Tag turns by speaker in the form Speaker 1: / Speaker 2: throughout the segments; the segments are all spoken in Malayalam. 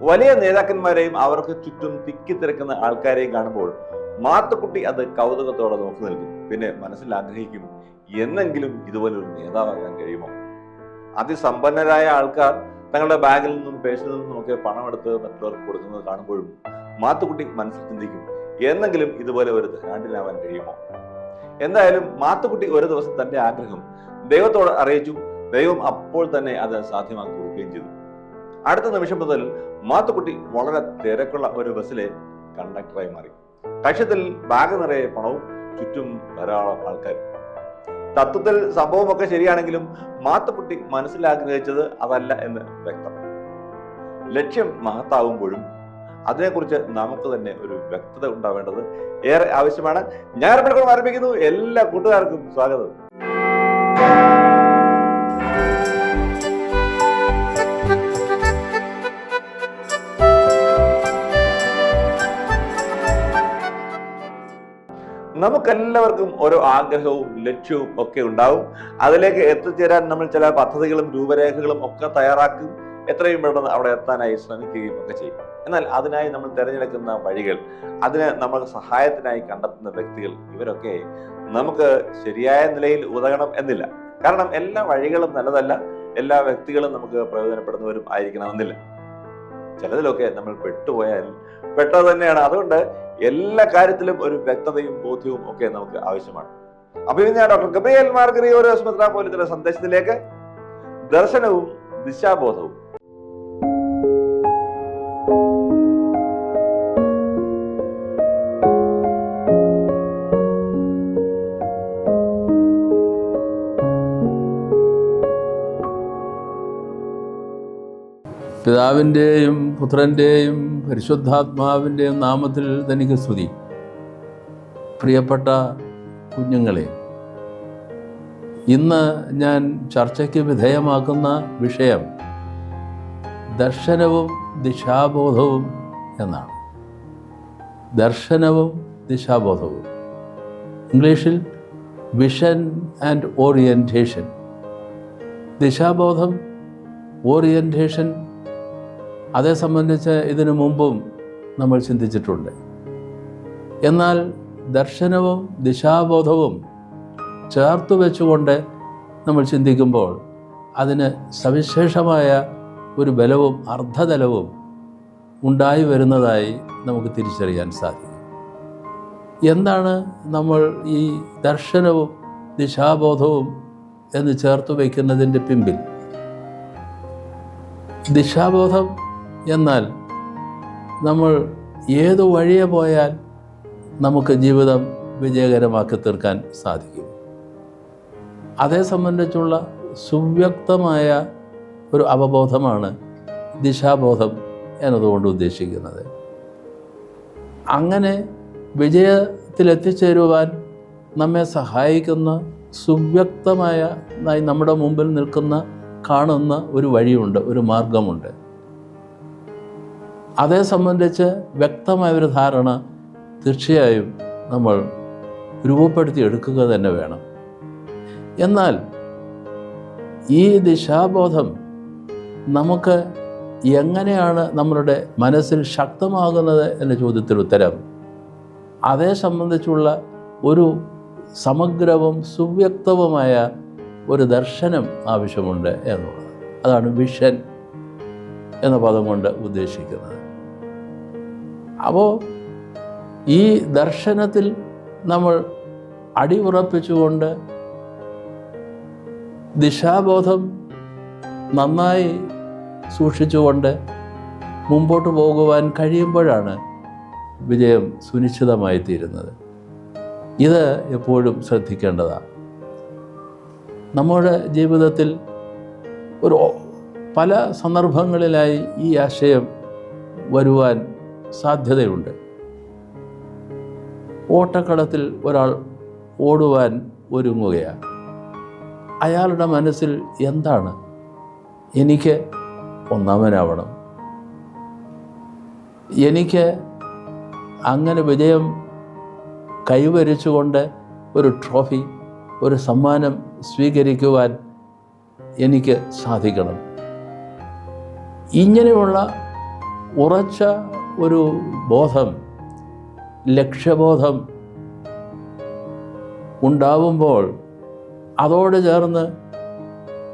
Speaker 1: വലിയ നേതാക്കന്മാരെയും അവർക്ക് ചുറ്റും തിക്കി തിരക്കുന്ന ആൾക്കാരെയും കാണുമ്പോൾ മാത്തുക്കുട്ടി അത് കൗതുകത്തോടെ നോക്കി നിൽക്കും. പിന്നെ മനസ്സിൽ ആഗ്രഹിക്കും എന്നെങ്കിലും ഇതുപോലൊരു നേതാവാകാൻ കഴിയുമോ? അതിസമ്പന്നരായ ആൾക്കാർ തങ്ങളുടെ ബാഗിൽ നിന്നും പേഴ്സിൽ നിന്നും ഒക്കെ പണമെടുത്ത് മറ്റുള്ളവർക്ക് കൊടുക്കുന്നത് കാണുമ്പോഴും മാത്തുക്കുട്ടി മനസ്സിൽ ചിന്തിക്കും എന്നെങ്കിലും ഇതുപോലെ ഒരു ധനാണ്ടിനാവാൻ കഴിയുമോ? എന്തായാലും മാത്തുക്കുട്ടി ഒരു ദിവസം തന്റെ ആഗ്രഹം ദൈവത്തോട് അറിയിച്ചു. ദൈവം അപ്പോൾ തന്നെ അത് സാധ്യമാക്കി കൊടുക്കുകയും ചെയ്തു. അടുത്ത നിമിഷം മുതൽ മാത്തുക്കുട്ടി വളരെ തിരക്കുള്ള ഒരു ബസ്സിലെ കണ്ടക്ടറായി മാറി. കക്ഷത്തിൽ ബാഗ് നിറയെ പണവും ചുറ്റും ധാരാളം ആൾക്കാർ തത്വത്തിൽ സംഭവമൊക്കെ ശരിയാണെങ്കിലും മാത്തുക്കുട്ടി മനസ്സിലാഗ്രഹിച്ചത് അതല്ല എന്ന് വ്യക്തം. ലക്ഷ്യം മഹത്താവുമ്പോഴും അതിനെക്കുറിച്ച് നമുക്ക് തന്നെ ഒരു വ്യക്തത ഉണ്ടാവേണ്ടത് ഏറെ ആവശ്യമാണ്. ഞാൻ ഇപ്പോൾ ആരംഭിക്കുന്നു. എല്ലാ കൂട്ടുകാർക്കും സ്വാഗതം. നമുക്കെല്ലാവർക്കും ഓരോ ആഗ്രഹവും ലക്ഷ്യവും ഒക്കെ ഉണ്ടാവും. അതിലേക്ക് എത്തിച്ചേരാൻ നമ്മൾ ചില പദ്ധതികളും രൂപരേഖകളും ഒക്കെ തയ്യാറാക്കും. എത്രയും പെട്ടെന്ന് അവിടെ എത്താനായി ശ്രമിക്കുകയും ഒക്കെ ചെയ്യും. എന്നാൽ അതിനായി നമ്മൾ തിരഞ്ഞെടുക്കുന്ന വഴികൾ അതിന് നമ്മൾ സഹായത്തിനായി കണ്ടെത്തുന്ന വ്യക്തികൾ ഇവരൊക്കെ നമുക്ക് ശരിയായ നിലയിൽ ഉതകണം എന്നില്ല. കാരണം എല്ലാ വഴികളും നല്ലതല്ല എല്ലാ വ്യക്തികളും നമുക്ക് പ്രയോജനപ്പെടുന്നവരും ആയിരിക്കണമെന്നില്ല. ചിലതിലൊക്കെ നമ്മൾ പെട്ടുപോയാൽ പെട്ടത് തന്നെയാണ്. അതുകൊണ്ട് എല്ലാ കാര്യത്തിലും ഒരു വ്യക്തതയും ബോധ്യവും ഒക്കെ നമുക്ക് ആവശ്യമാണ്. അപ്പൊ ഞാൻ ഡോക്ടർ ഗബ്രിയേൽ മാർഗറി ഒരു മെത്രാപോലിത്തിന്റെ സന്ദേശത്തിലേക്ക് ദർശനവും ദിശാബോധവും.
Speaker 2: പിതാവിന്റെയും പുത്രന്റെയും പരിശുദ്ധാത്മാവിന്റെയും നാമത്തിൽ തനിക്ക് സ്തുതി. പ്രിയപ്പെട്ട കുഞ്ഞുങ്ങളെ ഇന്ന് ഞാൻ ചർച്ചയ്ക്ക് വിധേയമാക്കുന്ന വിഷയം ദർശനവും ദിശാബോധവും എന്നാണ്. ദർശനവും ദിശാബോധവും. ഇംഗ്ലീഷിൽ വിഷൻ ആൻഡ് ഓറിയന്റേഷൻ. ദിശാബോധം ഓറിയന്റേഷൻ അതേ സംബന്ധിച്ച് ഇതിനു മുമ്പും നമ്മൾ ചിന്തിച്ചിട്ടുണ്ട്. എന്നാൽ ദർശനവും ദിശാബോധവും ചേർത്ത് വെച്ചുകൊണ്ട് നമ്മൾ ചിന്തിക്കുമ്പോൾ അതിന് സവിശേഷമായ ഒരു ബലവും അർദ്ധതലവും ഉണ്ടായി വരുന്നതായി നമുക്ക് തിരിച്ചറിയാൻ സാധിക്കും. എന്താണ് നമ്മൾ ഈ ദർശനവും ദിശാബോധവും എന്ന് ചേർത്ത് വയ്ക്കുന്നതിന്റെ പിമ്പിൽ? ദിശാബോധം എന്നാൽ നമ്മൾ ഏത് വഴിയെ പോയാൽ നമുക്ക് ജീവിതം വിജയകരമാക്കി തീർക്കാൻ സാധിക്കും. അതേ സംബന്ധിച്ചുള്ള സുവ്യക്തമായ ഒരു അവബോധമാണ് ദിശാബോധം എന്നതുകൊണ്ട് ഉദ്ദേശിക്കുന്നത്. അങ്ങനെ വിജയത്തിലെത്തിച്ചേരുവാൻ നമ്മെ സഹായിക്കുന്ന സുവ്യക്തമായ നമ്മുടെ മുമ്പിൽ നിൽക്കുന്ന കാണുന്ന ഒരു വഴിയുണ്ട് ഒരു മാർഗമുണ്ട്. അതേ സംബന്ധിച്ച് വ്യക്തമായ ഒരു ധാരണ തീർച്ചയായും നമ്മൾ രൂപപ്പെടുത്തി എടുക്കുക തന്നെ വേണം. എന്നാൽ ഈ ദിശാബോധം നമുക്ക് എങ്ങനെയാണ് നമ്മളുടെ മനസ്സിൽ ശക്തമാകുന്നത് എന്ന ചോദ്യത്തിന് ഉത്തരം അതേ സംബന്ധിച്ചുള്ള ഒരു സമഗ്രവും സുവ്യക്തവുമായ ഒരു ദർശനം ആവശ്യമുണ്ട് എന്നുള്ളത് അതാണ് വിഷൻ എന്ന പദം കൊണ്ട് ഉദ്ദേശിക്കുന്നത്. അപ്പോൾ ഈ ദർശനത്തിൽ നമ്മൾ അടിയുറപ്പിച്ചുകൊണ്ട് ദിശാബോധം നന്നായി സൂക്ഷിച്ചുകൊണ്ട് മുമ്പോട്ട് പോകുവാൻ കഴിയുമ്പോഴാണ് വിജയം സുനിശ്ചിതമായി തീരുന്നത് ഇത് എപ്പോഴും ശ്രദ്ധിക്കേണ്ടതാണ് നമ്മുടെ ജീവിതത്തിൽ ഒരു പല സന്ദർഭങ്ങളിലായി ഈ ആശയം വരുവാൻ സാധ്യതയുണ്ട്. ഓട്ടക്കളത്തിൽ ഒരാൾ ഓടുവാൻ ഒരുങ്ങുകയാണ്. അയാളുടെ മനസ്സിൽ എന്താണ്? എനിക്ക് ഒന്നാമനാവണം. എനിക്ക് അങ്ങനെ വിജയം കൈവരിച്ചുകൊണ്ട് ഒരു ട്രോഫി ഒരു സമ്മാനം സ്വീകരിക്കുവാൻ എനിക്ക് സാധിക്കണം. ഇങ്ങനെയുള്ള ഉറച്ച ഒരു ബോധം ലക്ഷ്യബോധം ഉണ്ടാവുമ്പോൾ അതോട് ചേർന്ന്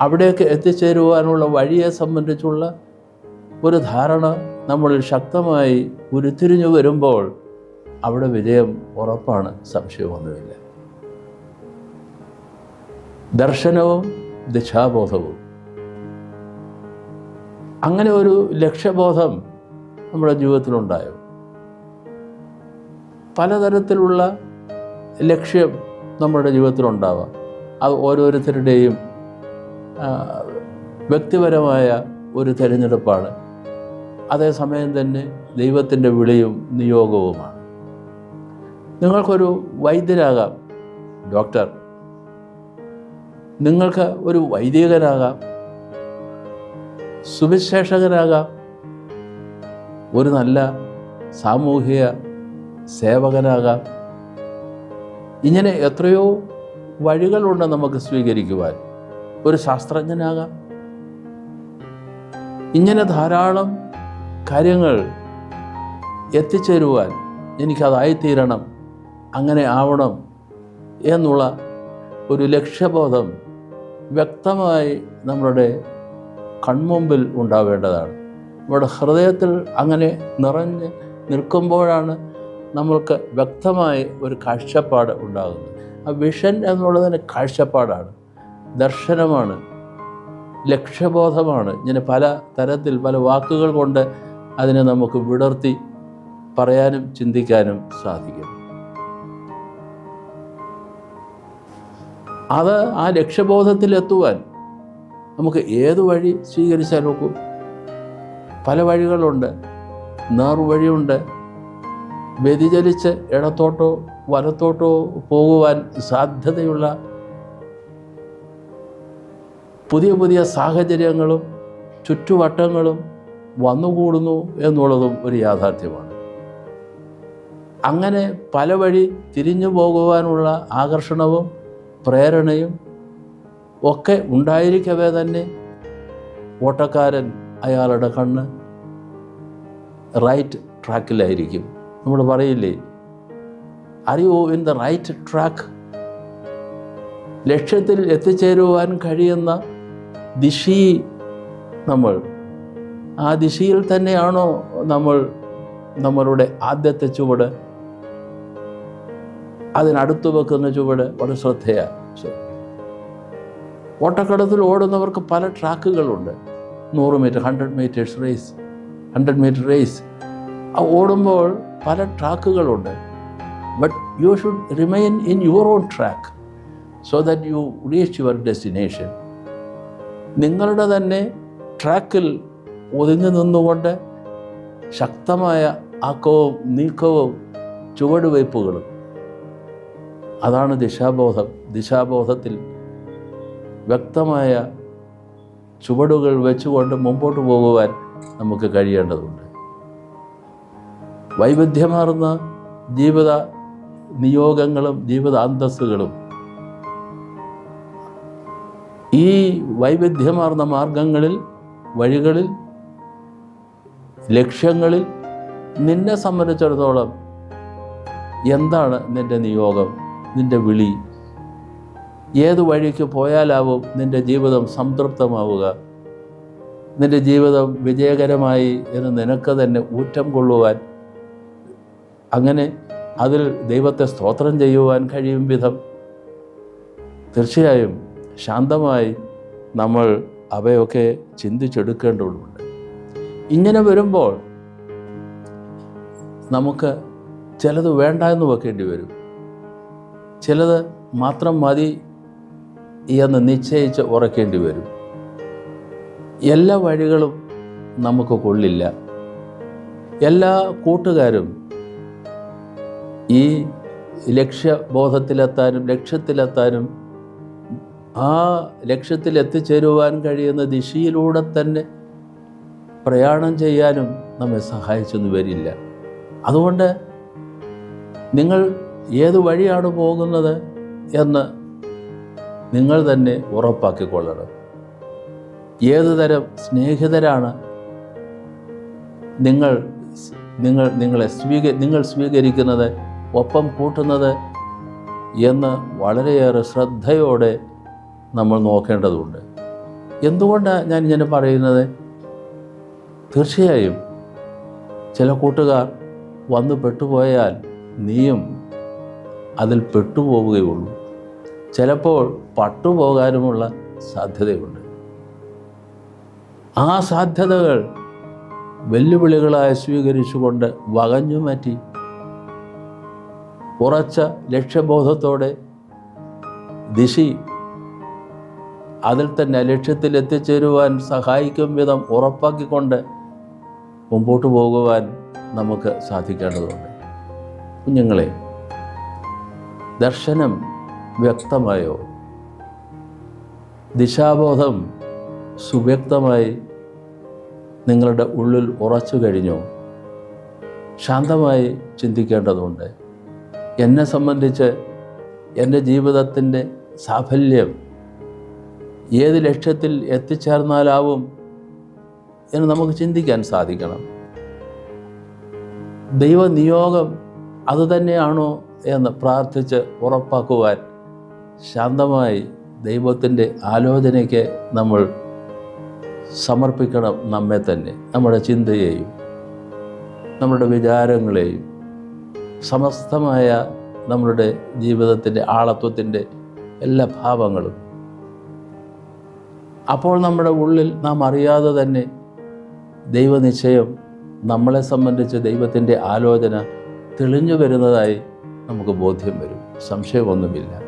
Speaker 2: അവിടേക്ക് എത്തിച്ചേരുവാനുള്ള വഴിയെ സംബന്ധിച്ചുള്ള ഒരു ധാരണ നമ്മളിൽ ശക്തമായി ഉരുത്തിരിഞ്ഞു വരുമ്പോൾ അവിടെ വിജയം ഉറപ്പാണ് സംശയമൊന്നുമില്ല ദർശനവും ദിശാബോധവും. അങ്ങനെ ഒരു ലക്ഷ്യബോധം നമ്മുടെ ജീവിതത്തിലുണ്ടായോ? പലതരത്തിലുള്ള ലക്ഷ്യം നമ്മുടെ ജീവിതത്തിലുണ്ടാവാം. അത് ഓരോരുത്തരുടെയും വ്യക്തിപരമായ ഒരു തിരഞ്ഞെടുപ്പാണ്. അതേസമയം തന്നെ ദൈവത്തിന്റെ വിളിയും നിയോഗവുമാണ്. നിങ്ങൾക്കൊരു വൈദ്യരാകാം ഡോക്ടർ. നിങ്ങൾക്ക് ഒരു വൈദികനാകാം സുവിശേഷകനാകാം ഒരു നല്ല സാമൂഹിക സേവകനാകാം. ഇങ്ങനെ എത്രയോ വഴികളുണ്ട് നമുക്ക് സ്വീകരിക്കുവാൻ. ഒരു ശാസ്ത്രജ്ഞനാകാം. ഇങ്ങനെ ധാരാളം കാര്യങ്ങൾ എത്തിച്ചേരുവാൻ എനിക്കതായിത്തീരണം അങ്ങനെ ആവണം എന്നുള്ള ഒരു ലക്ഷ്യബോധം വ്യക്തമായി നമ്മുടെ കൺമുമ്പിൽ ഉണ്ടാവേണ്ടതാണ്. നമ്മുടെ ഹൃദയത്തിൽ അങ്ങനെ നിറഞ്ഞ് നിൽക്കുമ്പോഴാണ് നമ്മൾക്ക് വ്യക്തമായി ഒരു കാഴ്ചപ്പാട് ഉണ്ടാകുന്നത്. ആ വിഷൻ എന്നുള്ളതിന് കാഴ്ചപ്പാടാണ്. ദർശനമാണ്. ലക്ഷ്യബോധമാണ്. ഇങ്ങനെ പല തരത്തിൽ പല വാക്കുകൾ കൊണ്ട് അതിനെ നമുക്ക് വിടർത്തി പറയാനും ചിന്തിക്കാനും സാധിക്കും. അത് ആ ലക്ഷ്യബോധത്തിലെത്തുവാൻ നമുക്ക് ഏത് വഴി സ്വീകരിച്ചാൽ നോക്കൂ? പല വഴികളുണ്ട്. നേർവഴിയുണ്ട് വ്യതിചലിച്ച് ഇടത്തോട്ടോ വലത്തോട്ടോ പോകുവാൻ സാധ്യതയുള്ള പുതിയ പുതിയ സാഹചര്യങ്ങളും ചുറ്റുവട്ടങ്ങളും വന്നുകൂടുന്നു എന്നുള്ളതും ഒരു യാഥാർത്ഥ്യമാണ്. അങ്ങനെ പല വഴി തിരിഞ്ഞു പോകുവാനുള്ള ആകർഷണവും പ്രേരണയും ഒക്കെ ഉണ്ടായിരിക്കവേ തന്നെ ഓട്ടക്കാരൻ അയാളുടെ കണ്ണ് റൈറ്റ് ട്രാക്കിലായിരിക്കും നമ്മൾ പറയില്ലേ are you in the right track ലക്ഷ്യത്തിൽ എത്തിച്ചേരുവാൻ കഴിയുന്ന ദിശി നമ്മൾ ആ ദിശയിൽ തന്നെയാണോ നമ്മൾ നമ്മളുടെ ആദ്യത്തെ ചുവട്? അതിനടുത്ത് വെക്കുന്ന ചുവട് വളരെ ശ്രദ്ധയാണ് ഓട്ടക്കടത്തിൽ ഓടുന്നവർക്ക് പല ട്രാക്കുകളുണ്ട് നൂറ് meter hundred meters race hundred meter race ഓടുമ്പോൾ പല ട്രാക്കുകളുണ്ട്. But you should remain in your own track so that you reach your destination നിങ്ങളുടെ തന്നെ ട്രാക്കിൽ ഒതുങ്ങി നിന്നുകൊണ്ട് ശക്തമായ ആക്കവും നീക്കവും ചുവടുവയ്പ്പുകളും. അതാണ് ദിശാബോധം. ദിശാബോധത്തിൽ വ്യക്തമായ ചുവടുകൾ വെച്ചുകൊണ്ട് മുമ്പോട്ട് പോകുവാൻ നമുക്ക് കഴിയേണ്ടതുണ്ട്. വൈവിധ്യമാർന്ന ജീവിത നിയോഗങ്ങളും ജീവിത അന്തസ്സുകളും ഈ വൈവിധ്യമാർന്ന മാർഗങ്ങളിൽ വഴികളിൽ ലക്ഷ്യങ്ങളിൽ നിന്നെ സംബന്ധിച്ചിടത്തോളം എന്താണ് നിന്റെ നിയോഗം നിന്റെ വിളി ഏത് വഴിക്ക് പോയാലാവും നിന്റെ ജീവിതം സംതൃപ്തമാവുക? നിന്റെ ജീവിതം വിജയകരമായി എന്ന് നിനക്ക് തന്നെ ഊറ്റം കൊള്ളുവാൻ അങ്ങനെ അതിൽ ദൈവത്തെ സ്തോത്രം ചെയ്യുവാൻ കഴിയും വിധം. തീർച്ചയായും ശാന്തമായി നമ്മൾ അവയൊക്കെ ചിന്തിച്ചെടുക്കേണ്ടതുണ്ട്. ഇങ്ങനെ വരുമ്പോൾ നമുക്ക് ചിലത് വേണ്ട എന്ന് വെക്കേണ്ടി വരും. ചിലത് മാത്രം മതി എന്ന് നിശ്ചയിച്ച് ഉറക്കേണ്ടി വരും. എല്ലാ വഴികളും നമുക്ക് കൊള്ളില്ല. എല്ലാ കൂട്ടുകാരും ഈ ലക്ഷ്യബോധത്തിലെത്താനും ലക്ഷ്യത്തിലെത്താനും ആ ലക്ഷ്യത്തിൽ എത്തിച്ചേരുവാൻ കഴിയുന്ന ദിശയിലൂടെ തന്നെ പ്രയാണം ചെയ്യാനും നമ്മെ സഹായിച്ചെന്ന് വരില്ല. അതുകൊണ്ട് നിങ്ങൾ ഏത് വഴിയാണ് പോകുന്നത് എന്ന് നിങ്ങൾ തന്നെ ഉറപ്പാക്കിക്കൊള്ളണം. ഏതു തരം സ്നേഹിതരാണ് നിങ്ങൾ നിങ്ങൾ നിങ്ങളെ സ്വീക നിങ്ങൾ സ്വീകരിക്കുന്നത് ഒപ്പം കൂട്ടുന്നത് എന്ന് വളരെയേറെ ശ്രദ്ധയോടെ നമ്മൾ നോക്കേണ്ടതുണ്ട്. എന്തുകൊണ്ടാണ് ഞാൻ ഇങ്ങനെ പറയുന്നത്? തീർച്ചയായും ചില കൂട്ടുകാർ വന്ന് പെട്ടുപോയാൽ നീയും അതിൽ പെട്ടുപോവുകയുള്ളൂ. ചിലപ്പോൾ പട്ടുപോകാനുമുള്ള സാധ്യതയുണ്ട്. ആ സാധ്യതകൾ വെല്ലുവിളികളായി സ്വീകരിച്ചുകൊണ്ട് വകഞ്ഞു മാറ്റി ഉറച്ച ലക്ഷ്യബോധത്തോടെ ദിശി അതിൽ തന്നെ ലക്ഷ്യത്തിൽ എത്തിച്ചേരുവാൻ സഹായിക്കും വിധം ഉറപ്പാക്കിക്കൊണ്ട് മുമ്പോട്ട് പോകുവാൻ നമുക്ക് സാധിക്കേണ്ടതുണ്ട്. കുഞ്ഞുങ്ങളെ ദർശനം വ്യക്തമായോ? ദിശാബോധം സുവ്യക്തമായി നിങ്ങളുടെ ഉള്ളിൽ ഉറച്ചു കഴിഞ്ഞോ? ശാന്തമായി ചിന്തിക്കേണ്ടതുണ്ട്. എന്നെ സംബന്ധിച്ച് എന്റെ ജീവിതത്തിന്റെ സാഫല്യം ഏത് ലക്ഷ്യത്തിൽ എത്തിച്ചേർന്നാലാവും എന്ന് നമുക്ക് ചിന്തിക്കാൻ സാധിക്കണം. ദൈവനിയോഗം അതുതന്നെയാണോ എന്ന് പ്രാർത്ഥിച്ച് ഉറപ്പാക്കുവാൻ ശാന്തമായി ദൈവത്തിന്റെ ആലോചനയ്ക്ക് നമ്മൾ സമർപ്പിക്കണം നമ്മെ തന്നെ. നമ്മുടെ ചിന്തയെയും നമ്മുടെ വിചാരങ്ങളെയും സമസ്തമായ നമ്മളുടെ ജീവിതത്തിന്റെ ആളത്വത്തിന്റെ എല്ലാ ഭാവങ്ങളും അപ്പോൾ നമ്മുടെ ഉള്ളിൽ നാം അറിയാതെ തന്നെ ദൈവനിശ്ചയം നമ്മളെ സംബന്ധിച്ച് ദൈവത്തിന്റെ ആലോചന തെളിഞ്ഞു വരുന്നതായി നമുക്ക് ബോധ്യം വരും. സംശയമൊന്നുമില്ല.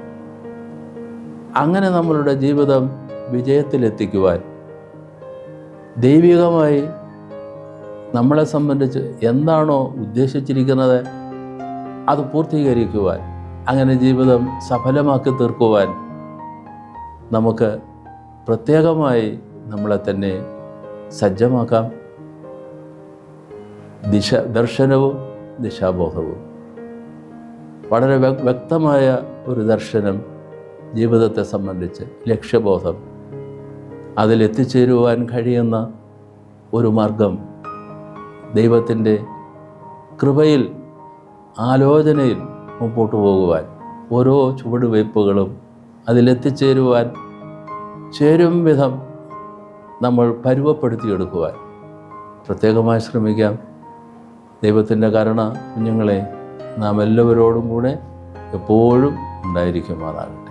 Speaker 2: അങ്ങനെ നമ്മളുടെ ജീവിതം വിജയത്തിലെത്തിക്കുവാൻ ദൈവികമായി നമ്മളെ സംബന്ധിച്ച് എന്താണോ ഉദ്ദേശിച്ചിരിക്കുന്നത് അത് പൂർത്തീകരിക്കുവാൻ അങ്ങനെ ജീവിതം സഫലമാക്കി തീർക്കുവാൻ നമുക്ക് പ്രത്യേകമായി നമ്മളെ തന്നെ സജ്ജമാക്കാം. ദിശ ദർശനവും ദിശാബോധവും. വളരെ വ്യക്തമായ ഒരു ദർശനം ജീവിതത്തെ സംബന്ധിച്ച് ലക്ഷ്യബോധം. അതിലെത്തിച്ചേരുവാൻ കഴിയുന്ന ഒരു മാർഗം ദൈവത്തിന്റെ കൃപയിൽ ആലോചനയിൽ മുമ്പോട്ട് പോകുവാൻ ഓരോ ചുവടുവയ്പ്പുകളും അതിലെത്തിച്ചേരുവാൻ ചേരും വിധം നമ്മൾ പരുവപ്പെടുത്തിയെടുക്കുവാൻ പ്രത്യേകമായി ശ്രമിക്കാം. ദൈവത്തിന്റെ കരുണ കുഞ്ഞുങ്ങളെ നാം എല്ലാവരോടും കൂടെ എപ്പോഴും ഉണ്ടായിരിക്കുമാറാകട്ടെ.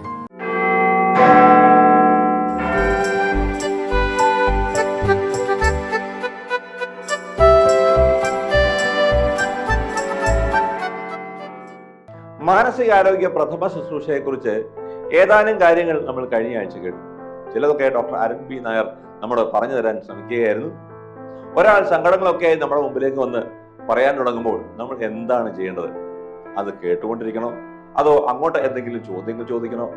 Speaker 1: മാനസികാരോഗ്യ പ്രഥമ ശുശ്രൂഷയെക്കുറിച്ച് ഏതാനും കാര്യങ്ങൾ നമ്മൾ കഴിഞ്ഞ ആഴ്ച കേട്ടു. ചിലതൊക്കെ ഡോക്ടർ അരുൺ പി നായർ നമ്മോട് പറഞ്ഞു തരാൻ ശ്രമിക്കുകയായിരുന്നു. ഒരാൾ സങ്കടങ്ങളൊക്കെ നമ്മുടെ മുമ്പിലേക്ക് വന്ന് പറയാൻ തുടങ്ങുമ്പോൾ നമ്മൾ എന്താണ് ചെയ്യേണ്ടത്? അത് കേട്ടുകൊണ്ടിരിക്കണോ? അതോ അങ്ങോട്ട് എന്തെങ്കിലും ചോദ്യങ്ങൾ ചോദിക്കണോ?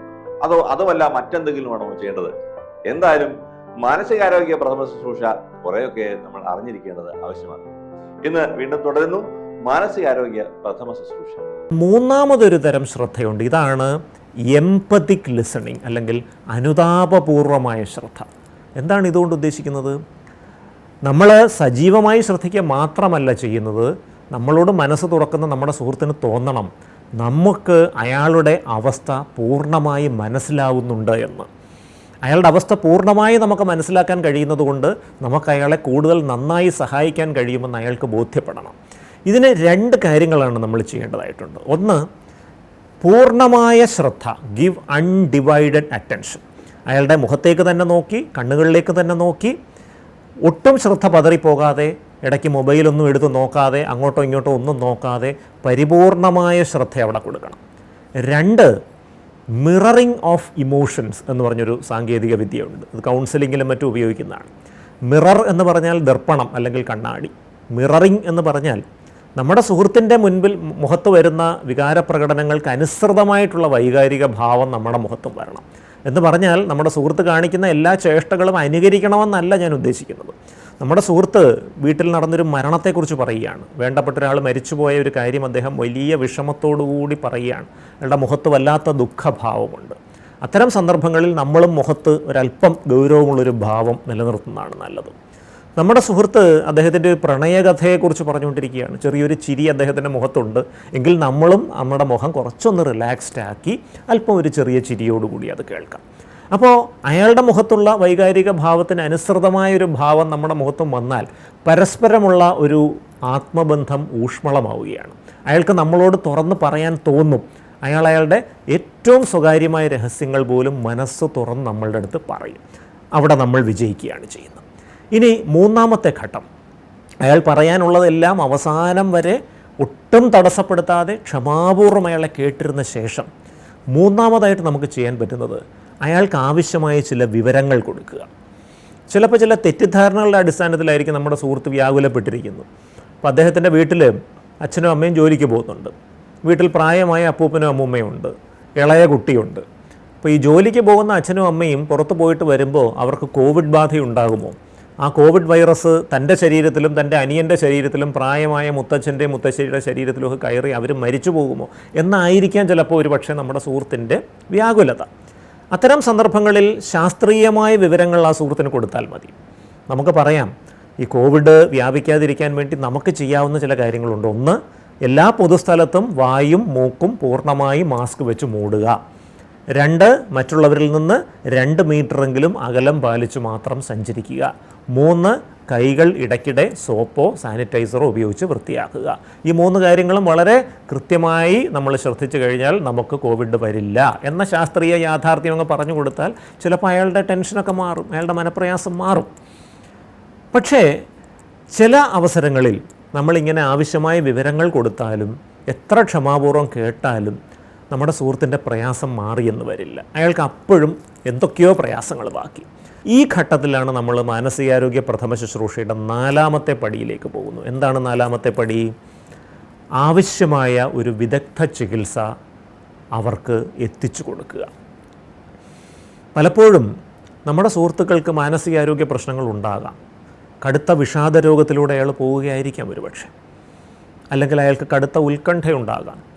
Speaker 1: അതോ അതുമല്ല മറ്റെന്തെങ്കിലും ആണോ ചെയ്യേണ്ടത്? എന്തായാലും മാനസികാരോഗ്യ പ്രഥമ ശുശ്രൂഷ കുറേയൊക്കെ നമ്മൾ അറിഞ്ഞിരിക്കേണ്ടത് ആവശ്യമാണ്. ഇന്ന് വീണ്ടും തുടരുന്നു. മാനസികാരോഗ്യ പ്രഥമ ശുശ്രൂഷ.
Speaker 3: മൂന്നാമതൊരു തരം ശ്രദ്ധയുണ്ട്. ഇതാണ് എംപതിക് ലിസണിങ് അല്ലെങ്കിൽ അനുതാപപൂർവമായ ശ്രദ്ധ. എന്താണ് ഇതുകൊണ്ട് ഉദ്ദേശിക്കുന്നത്? നമ്മൾ സജീവമായി ശ്രദ്ധിക്കുക മാത്രമല്ല ചെയ്യുന്നത് നമ്മളോട് മനസ്സ് തുറക്കുന്ന നമ്മുടെ സുഹൃത്തിന് തോന്നണം നമുക്ക് അയാളുടെ അവസ്ഥ പൂർണമായി മനസ്സിലാവുന്നുണ്ട് എന്ന്. അയാളുടെ അവസ്ഥ പൂർണമായി നമുക്ക് മനസ്സിലാക്കാൻ കഴിയുന്നതുകൊണ്ട് നമുക്ക് അയാളെ കൂടുതൽ നന്നായി സഹായിക്കാൻ കഴിയുമെന്ന് അയാൾക്ക് ബോധ്യപ്പെടണം. ഇതിന് രണ്ട് കാര്യങ്ങളാണ് നമ്മൾ ചെയ്യേണ്ടതായിട്ടുണ്ട്. ഒന്ന് പൂർണമായ ശ്രദ്ധ ഗിവ് അൺഡിവൈഡഡ് അറ്റൻഷൻ അയാളുടെ മുഖത്തേക്ക് തന്നെ നോക്കി കണ്ണുകളിലേക്ക് തന്നെ നോക്കി ഒട്ടും ശ്രദ്ധ പതറിപ്പോകാതെ ഇടയ്ക്ക് മൊബൈലൊന്നും എടുത്ത് നോക്കാതെ അങ്ങോട്ടോ ഇങ്ങോട്ടോ ഒന്നും നോക്കാതെ പരിപൂർണമായ ശ്രദ്ധ അവിടെ കൊടുക്കണം. രണ്ട് മിററിംഗ് ഓഫ് ഇമോഷൻസ് എന്ന് പറഞ്ഞൊരു സാങ്കേതിക വിദ്യയുണ്ട്. അത് കൗൺസിലിങ്ങിലും മറ്റും ഉപയോഗിക്കുന്നതാണ്. മിറർ എന്ന് പറഞ്ഞാൽ ദർപ്പണം അല്ലെങ്കിൽ കണ്ണാടി. മിററിംഗ് എന്ന് പറഞ്ഞാൽ നമ്മുടെ സുഹൃത്തിന്റെ മുൻപിൽ മുഖത്ത് വരുന്ന വികാരപ്രകടനങ്ങൾക്ക് അനുസൃതമായിട്ടുള്ള വൈകാരിക ഭാവം നമ്മുടെ മുഖത്തും വരണം. എന്ന് പറഞ്ഞാൽ നമ്മുടെ സുഹൃത്ത് കാണിക്കുന്ന എല്ലാ ചേഷ്ടകളും അനുകരിക്കണമെന്നല്ല ഞാൻ ഉദ്ദേശിക്കുന്നത്. നമ്മുടെ സുഹൃത്ത് വീട്ടിൽ നടന്നൊരു മരണത്തെക്കുറിച്ച് പറയുകയാണ്. വേണ്ടപ്പെട്ട ഒരാൾ മരിച്ചുപോയ ഒരു കാര്യം അദ്ദേഹം വലിയ വിഷമത്തോടുകൂടി പറയുകയാണ്. അയാളുടെ മുഖത്ത് വല്ലാത്ത ദുഃഖഭാവമുണ്ട്. അത്തരം സന്ദർഭങ്ങളിൽ നമ്മളും മുഖത്ത് ഒരല്പം ഗൗരവമുള്ളൊരു ഭാവം നിലനിർത്തുന്നതാണ് നല്ലത്. നമ്മുടെ സുഹൃത്ത് അദ്ദേഹത്തിന്റെ പ്രണയകഥയെക്കുറിച്ച് പറഞ്ഞുകൊണ്ടിരിക്കുകയാണ്. ചെറിയൊരു ചിരി അദ്ദേഹത്തിന്റെ മുഖത്തുണ്ട്. എങ്കിൽ നമ്മളും നമ്മുടെ മുഖം കുറച്ചൊന്ന് റിലാക്സ്ഡ് ആക്കി അല്പം ഒരു ചെറിയ ചിരിയോടുകൂടി അത് കേൾക്കാം. അപ്പോൾ അയാളുടെ മുഖത്തുള്ള വൈകാരിക ഭാവത്തിന് അനുസൃതമായ ഒരു ഭാവം നമ്മുടെ മുഖത്തും വന്നാൽ പരസ്പരമുള്ള ഒരു ആത്മബന്ധം ഊഷ്മളമാവുകയാണ്. അയാൾക്ക് നമ്മളോട് തുറന്ന് പറയാൻ തോന്നും. അയാൾ അയാളുടെ ഏറ്റവും സ്വകാര്യമായ രഹസ്യങ്ങൾ പോലും മനസ്സ് തുറന്ന് നമ്മളുടെ അടുത്ത് പറയും. അവിടെ നമ്മൾ വിജയിക്കുകയാണ് ചെയ്യുന്നത്. ഇനി മൂന്നാമത്തെ ഘട്ടം. അയാൾ പറയാനുള്ളതെല്ലാം അവസാനം വരെ ഒട്ടും തടസ്സപ്പെടുത്താതെ ക്ഷമാപൂർവം അയാളെ കേട്ടിരുന്ന ശേഷം മൂന്നാമതായിട്ട് നമുക്ക് ചെയ്യാൻ പറ്റുന്നത് അയാൾക്ക് ആവശ്യമായ ചില വിവരങ്ങൾ കൊടുക്കുക. ചിലപ്പോൾ ചില തെറ്റിദ്ധാരണകളുടെ അടിസ്ഥാനത്തിലായിരിക്കും നമ്മുടെ സുഹൃത്ത് വ്യാകുലപ്പെട്ടിരിക്കുന്നത് അപ്പോൾ അദ്ദേഹത്തിന്റെ വീട്ടിൽ അച്ഛനും അമ്മയും ജോലിക്ക് പോകുന്നുണ്ട്. വീട്ടിൽ പ്രായമായ അപ്പൂപ്പനും അമ്മൂമ്മയും ഉണ്ട്. ഇളയ കുട്ടിയുണ്ട്. അപ്പോൾ ഈ ജോലിക്ക് പോകുന്ന അച്ഛനും അമ്മയും പുറത്ത് പോയിട്ട് വരുമ്പോൾ അവർക്ക് കോവിഡ് ബാധയുണ്ടാകുമോ? ആ കോവിഡ് വൈറസ് തന്റെ ശരീരത്തിലും തന്റെ അനിയന്റെ ശരീരത്തിലും പ്രായമായ മുത്തച്ഛന്റെ മുത്തശ്ശേരിയുടെ ശരീരത്തിലും ഒക്കെ കയറി അവർ മരിച്ചു പോകുമോ എന്നായിരിക്കാം ചിലപ്പോൾ ഒരു പക്ഷേ നമ്മുടെ സുഹൃത്തിന്റെ വ്യാകുലത. അത്തരം സന്ദർഭങ്ങളിൽ ശാസ്ത്രീയമായ വിവരങ്ങൾ ആ സുഹൃത്തിന് കൊടുത്താൽ മതി. നമുക്ക് പറയാം ഈ കോവിഡ് വ്യാപിക്കാതിരിക്കാൻ വേണ്ടി നമുക്ക് ചെയ്യാവുന്ന ചില കാര്യങ്ങളുണ്ട്. ഒന്ന് എല്ലാ പൊതുസ്ഥലത്തും വായും മൂക്കും പൂർണമായി മാസ്ക് വെച്ച് മൂടുക. രണ്ട് മറ്റുള്ളവരിൽ നിന്ന് രണ്ട് മീറ്ററെങ്കിലും അകലം പാലിച്ചു മാത്രം സഞ്ചരിക്കുക. മൂന്ന് കൈകൾ ഇടയ്ക്കിടെ സോപ്പോ സാനിറ്റൈസറോ ഉപയോഗിച്ച് വൃത്തിയാക്കുക. ഈ മൂന്ന് കാര്യങ്ങളും വളരെ കൃത്യമായി നമ്മൾ ശ്രദ്ധിച്ചു കഴിഞ്ഞാൽ നമുക്ക് കോവിഡ് വരില്ല എന്ന ശാസ്ത്രീയ യാഥാർത്ഥ്യം അങ്ങ് പറഞ്ഞു കൊടുത്താൽ ചിലപ്പോൾ അയാളുടെ ടെൻഷനൊക്കെ മാറും അയാളുടെ മനപ്രയാസം മാറും. പക്ഷേ ചില അവസരങ്ങളിൽ നമ്മളിങ്ങനെ ആവശ്യമായ വിവരങ്ങൾ കൊടുത്താലും എത്ര ക്ഷമാപൂർവം കേട്ടാലും നമ്മുടെ സുഹൃത്തിന്റെ പ്രയാസം മാറിയെന്ന് വരില്ല. അയാൾക്ക് അപ്പോഴും എന്തൊക്കെയോ പ്രയാസങ്ങൾ ബാക്കി. ഈ ഘട്ടത്തിലാണ് നമ്മൾ മാനസികാരോഗ്യ പ്രഥമ ശുശ്രൂഷയുടെ നാലാമത്തെ പടിയിലേക്ക് പോകുന്നു. എന്താണ് നാലാമത്തെ പടി? ആവശ്യമായ ഒരു വിദഗ്ധ ചികിത്സ അവർക്ക് എത്തിച്ചു കൊടുക്കുക. പലപ്പോഴും നമ്മുടെ സുഹൃത്തുക്കൾക്ക് മാനസികാരോഗ്യ പ്രശ്നങ്ങൾ ഉണ്ടാകാം. കടുത്ത വിഷാദ രോഗത്തിലൂടെ അയാൾ പോവുകയായിരിക്കാം ഒരുപക്ഷെ. അല്ലെങ്കിൽ അയാൾക്ക് കടുത്ത ഉത്കണ്ഠയുണ്ടാകാം.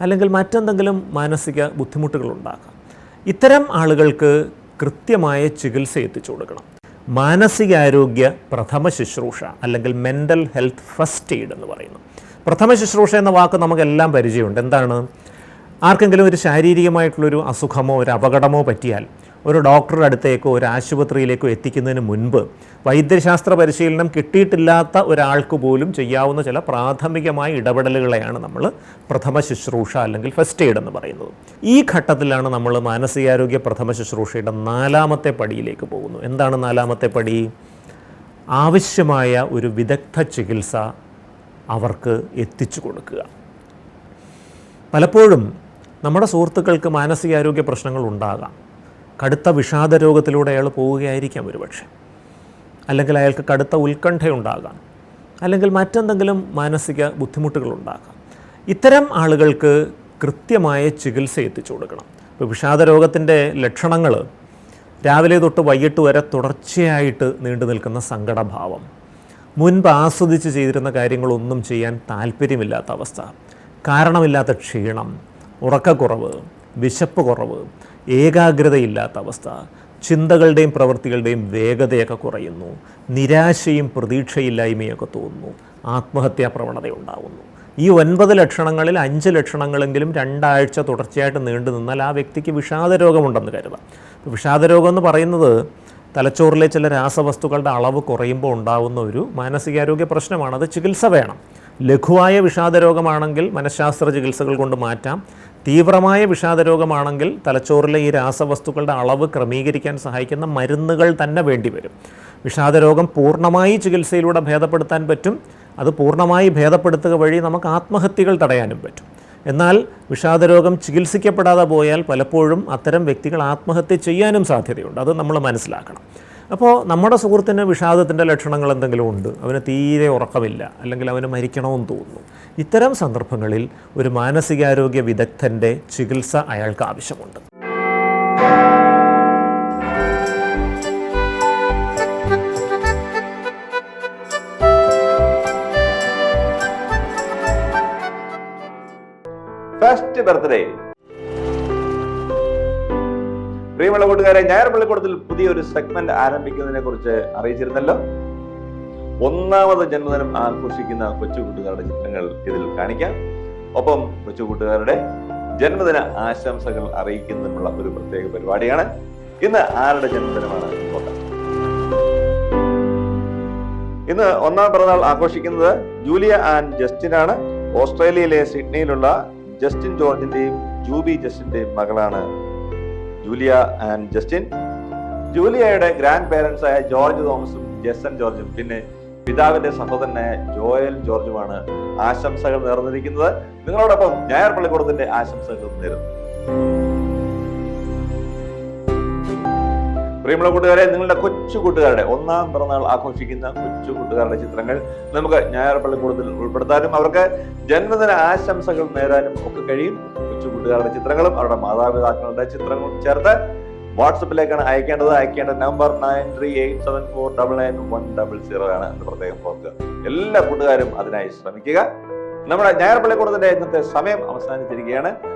Speaker 3: അല്ലെങ്കിൽ മറ്റെന്തെങ്കിലും മാനസിക ബുദ്ധിമുട്ടുകൾ ബുദ്ധിമുട്ടുകളുണ്ടാകാം. ഇത്തരം ആളുകൾക്ക് കൃത്യമായ ചികിത്സ എത്തിച്ചു കൊടുക്കണം. മാനസികാരോഗ്യ പ്രഥമ ശുശ്രൂഷ അല്ലെങ്കിൽ മെന്റൽ ഹെൽത്ത് ഫസ്റ്റ് എയ്ഡ് എന്ന് പറയുന്നു. പ്രഥമ ശുശ്രൂഷ എന്ന വാക്ക് നമുക്കെല്ലാം പരിചയമുണ്ട്. എന്താണ്? ആർക്കെങ്കിലും ഒരു ശാരീരികമായിട്ടുള്ളൊരു അസുഖമോ ഒരു അപകടമോ പറ്റിയാൽ ഒരു ഡോക്ടറുടെ അടുത്തേക്കോ ഒരു ആശുപത്രിയിലേക്കോ എത്തിക്കുന്നതിന് മുൻപ് വൈദ്യശാസ്ത്ര പരിശീലനം കിട്ടിയിട്ടില്ലാത്ത ഒരാൾക്ക് പോലും ചെയ്യാവുന്ന ചില പ്രാഥമികമായ ഇടപെടലുകളെയാണ് നമ്മൾ പ്രഥമ ശുശ്രൂഷ അല്ലെങ്കിൽ ഫസ്റ്റ് എയ്ഡ് എന്ന് പറയുന്നത്. ഈ ഘട്ടത്തിലാണ് നമ്മൾ മാനസികാരോഗ്യ പ്രഥമ ശുശ്രൂഷയുടെ നാലാമത്തെ പടിയിലേക്ക് പോകുന്നു. എന്താണ് നാലാമത്തെ പടി? ആവശ്യമായ ഒരു വിദഗ്ധ ചികിത്സ അവർക്ക് എത്തിച്ചു കൊടുക്കുക. പലപ്പോഴും നമ്മുടെ സുഹൃത്തുക്കൾക്ക് മാനസികാരോഗ്യ പ്രശ്നങ്ങൾ ഉണ്ടാകാം. കടുത്ത വിഷാദ രോഗത്തിലൂടെ അയാൾ പോവുകയായിരിക്കാം ഒരുപക്ഷെ. അല്ലെങ്കിൽ അയാൾക്ക് കടുത്ത ഉത്കണ്ഠയുണ്ടാകാം. അല്ലെങ്കിൽ മറ്റെന്തെങ്കിലും മാനസിക ബുദ്ധിമുട്ടുകളുണ്ടാകാം. ഇത്തരം ആളുകൾക്ക് കൃത്യമായ ചികിത്സ എത്തിച്ചു കൊടുക്കണം. ഇപ്പോൾ വിഷാദ രോഗത്തിന്റെ ലക്ഷണങ്ങൾ രാവിലെ തൊട്ട് വൈകിട്ട് വരെ തുടർച്ചയായിട്ട് നീണ്ടു നിൽക്കുന്ന സങ്കടഭാവം മുൻപ് ആസ്വദിച്ച് ചെയ്തിരുന്ന കാര്യങ്ങളൊന്നും ചെയ്യാൻ താല്പര്യമില്ലാത്ത അവസ്ഥ കാരണമില്ലാത്ത ക്ഷീണം ഉറക്കക്കുറവ് വിശപ്പ് കുറവ് ഏകാഗ്രതയില്ലാത്ത അവസ്ഥ. ചിന്തകളുടെയും പ്രവൃത്തികളുടെയും വേഗതയൊക്കെ കുറയുന്നു. നിരാശയും പ്രതീക്ഷയില്ലായ്മയൊക്കെ തോന്നുന്നു. ആത്മഹത്യാ പ്രവണത ഉണ്ടാകുന്നു ഈ ഒൻപത് ലക്ഷണങ്ങളിൽ അഞ്ച് ലക്ഷണങ്ങളെങ്കിലും രണ്ടാഴ്ച തുടർച്ചയായിട്ട് നീണ്ടു നിന്നാൽ ആ വ്യക്തിക്ക് വിഷാദരോഗമുണ്ടെന്ന് കരുതാം. വിഷാദ വിഷാദരോഗം എന്ന് പറയുന്നത് തലച്ചോറിലെ ചില രാസവസ്തുക്കളുടെ അളവ് കുറയുമ്പോൾ ഉണ്ടാകുന്ന ഒരു മാനസികാരോഗ്യ പ്രശ്നമാണ്. അത് ചികിത്സ വേണം. ലഘുവായ വിഷാദരോഗമാണെങ്കിൽ മനഃശാസ്ത്ര ചികിത്സകൾ കൊണ്ട് മാറ്റാം. തീവ്രമായ വിഷാദരോഗമാണെങ്കിൽ തലച്ചോറിലെ ഈ രാസവസ്തുക്കളുടെ അളവ് ക്രമീകരിക്കാൻ സഹായിക്കുന്ന മരുന്നുകൾ തന്നെ വേണ്ടിവരും. വിഷാദരോഗം പൂർണമായി ചികിത്സയിലൂടെ ഭേദപ്പെടുത്താൻ പറ്റും. അത് പൂർണമായി ഭേദപ്പെടുത്തുക വഴി നമുക്ക് ആത്മഹത്യകൾ തടയാനും പറ്റും. എന്നാൽ വിഷാദരോഗം ചികിത്സിക്കപ്പെടാതെ പോയാൽ പലപ്പോഴും അത്തരം വ്യക്തികൾ ആത്മഹത്യ ചെയ്യാനും സാധ്യതയുണ്ട്. അത് നമ്മൾ മനസ്സിലാക്കണം. അപ്പോൾ നമ്മുടെ സുഹൃത്തിന് വിഷാദത്തിന്റെ ലക്ഷണങ്ങൾ എന്തെങ്കിലും ഉണ്ട്? അവന് തീരെ ഉറക്കമില്ല. അല്ലെങ്കിൽ അവന് മരിക്കണമെന്ന് തോന്നുന്നു. ഇത്തരം സന്ദർഭങ്ങളിൽ ഒരു മാനസികാരോഗ്യ വിദഗ്ധന്റെ ചികിത്സ അയാൾക്ക് ആവശ്യമുണ്ട്.
Speaker 1: ഫസ്റ്റ് ബർത്ത്ഡേ പ്രിയമുള്ള കൂട്ടുകാരെ ഞായർ പള്ളിക്കൂടത്തിൽ പുതിയൊരു സെഗ്മെന്റ് ആരംഭിക്കുന്നതിനെ കുറിച്ച് അറിയിച്ചിരുന്നല്ലോ. ഒന്നാമത് ജന്മദിനം ആഘോഷിക്കുന്ന കൊച്ചു കൂട്ടുകാരുടെ ചിത്രങ്ങൾ ഇതിൽ കാണിക്കാം. ഒപ്പം കൊച്ചു കൂട്ടുകാരുടെ ജന്മദിന ആശംസകൾ അറിയിക്കുന്നതിനുള്ള ഒരു പ്രത്യേക പരിപാടിയാണ്. ഇന്ന് ആരുടെ ജന്മദിനമാണ്? ഇന്ന് ഒന്നാം പിറന്നാൾ ആഘോഷിക്കുന്നത് ജൂലിയ ആൻഡ് ജസ്റ്റിൻ ആണ് ഓസ്ട്രേലിയയിലെ സിഡ്നിയിലുള്ള ജസ്റ്റിൻ ജോർജിന്റെയും ജൂബി ജസ്റ്റിന്റെയും മകളാണ് ജൂലിയ ആൻഡ് ജസ്റ്റിൻ. ജൂലിയയുടെ ഗ്രാൻഡ് പേരൻസ് ആയ ജോർജ് തോമസും ജെസൻ ജോർജും പിന്നെ പിതാവിന്റെ സഹോദരനായ ജോയൽ ജോർജുമാണ് ആശംസകൾ നേർന്നിരിക്കുന്നത്. നിങ്ങളോടൊപ്പം ഞായർ പള്ളിക്കൂടത്തിന്റെ ആശംസകൾ നേരുന്നു. പ്രിയമുള്ള കൂട്ടുകാരെ നിങ്ങളുടെ കൊച്ചു കൂട്ടുകാരുടെ ഒന്നാം പിറന്നാൾ ആഘോഷിക്കുന്ന കൊച്ചു കൂട്ടുകാരുടെ ചിത്രങ്ങൾ നമുക്ക് ഞായർ പള്ളിക്കൂടത്തിൽ ഉൾപ്പെടുത്താനും അവർക്ക് ജന്മദിന ആശംസകൾ നേരാനും ഒക്കെ കഴിയും. കൊച്ചു കൂട്ടുകാരുടെ ചിത്രങ്ങളും അവരുടെ മാതാപിതാക്കളുടെ ചിത്രങ്ങളും ചേർത്ത് വാട്സപ്പിലേക്കാണ് അയക്കേണ്ടത്. അയക്കേണ്ട number nine three eight seven four double nine one double zero ആണ് എന്ന് പ്രത്യേകം ഓർക്കുക. എല്ലാ കൂട്ടുകാരും അതിനായി ശ്രമിക്കുക. നമ്മുടെ ഞായർ പള്ളിക്കൂടത്തിന്റെ ഇന്നത്തെ സമയം അവസാനിച്ചിരിക്കുകയാണ്.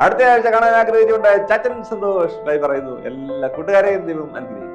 Speaker 1: അടുത്ത ആഴ്ച കാണാൻ ആഗ്രഹിച്ചുകൊണ്ട് ചച്ചൻ സന്തോഷ് ബൈ പറയുന്നു. എല്ലാ കൂട്ടുകാരെയും ദൈവം അനുഗ്രഹിക്കും